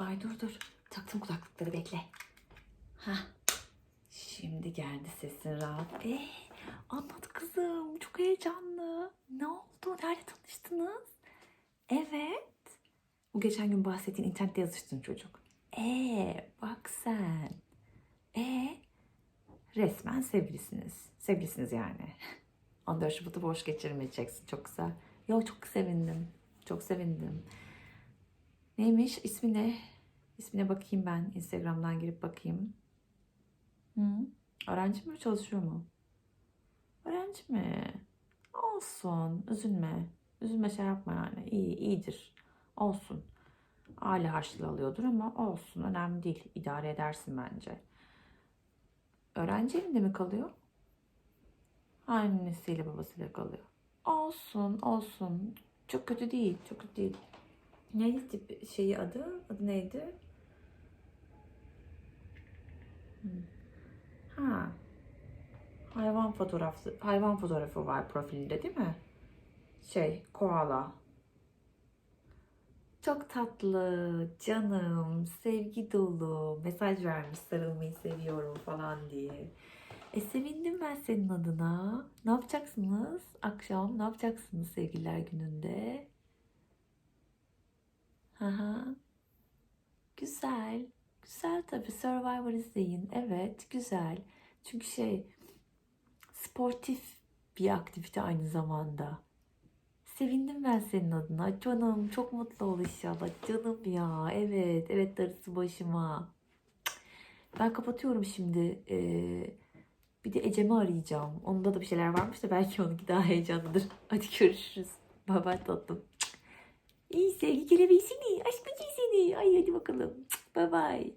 Ay dur dur. Taktım kulaklıkları bekle. Ha. Şimdi geldi sesin rahat. Ee, anlat kızım. Çok heyecanlı. Ne oldu? Nerede tanıştınız? Evet. Bu geçen gün bahsettiğin internette yazıştın çocuk. Ee, bak sen. Ee, resmen sevgilisiniz. Sevgilisiniz yani. 14 Şubat'ı boş geçirmeyeceksin. Çok güzel. Yo çok sevindim. Çok sevindim. Neymiş? İsmi ne? İsmine bakayım ben. Instagram'dan girip bakayım. Hı? Öğrenci mi çalışıyor mu? Öğrenci mi? Olsun. Üzülme. Üzülme şey yapma yani. İyi, iyidir. Olsun. Aile harçlığı alıyordur ama olsun. Önemli değil. İdare edersin bence. Öğrenci evinde mi kalıyor? Annesiyle babasıyla kalıyor. Olsun, olsun. Çok kötü değil, çok kötü değil. Neydi tip şeyi adı? Adı neydi? Hmm. Ha. Hayvan fotoğrafı, hayvan fotoğrafı var profilinde değil mi? Şey, koala. Çok tatlı, canım, sevgi dolu, mesaj vermiş sarılmayı seviyorum falan diye. E sevindim ben senin adına. Ne yapacaksınız akşam? Ne yapacaksınız sevgililer gününde? Aha. Güzel. Güzel tabii. Survivor izleyin. Evet, güzel. Çünkü şey sportif bir aktivite aynı zamanda. Sevindim ben senin adına. Canım çok mutlu ol inşallah. Canım ya. Evet, evet darısı başıma. Ben kapatıyorum şimdi. Ee, bir de Ecem'i arayacağım. Onda da bir şeyler varmış da belki onunki daha heyecanlıdır. Hadi görüşürüz. Bay bay tatlım. İyi sevgi kelebeği seni. Aşk seni. Ay hadi bakalım. Bay bay.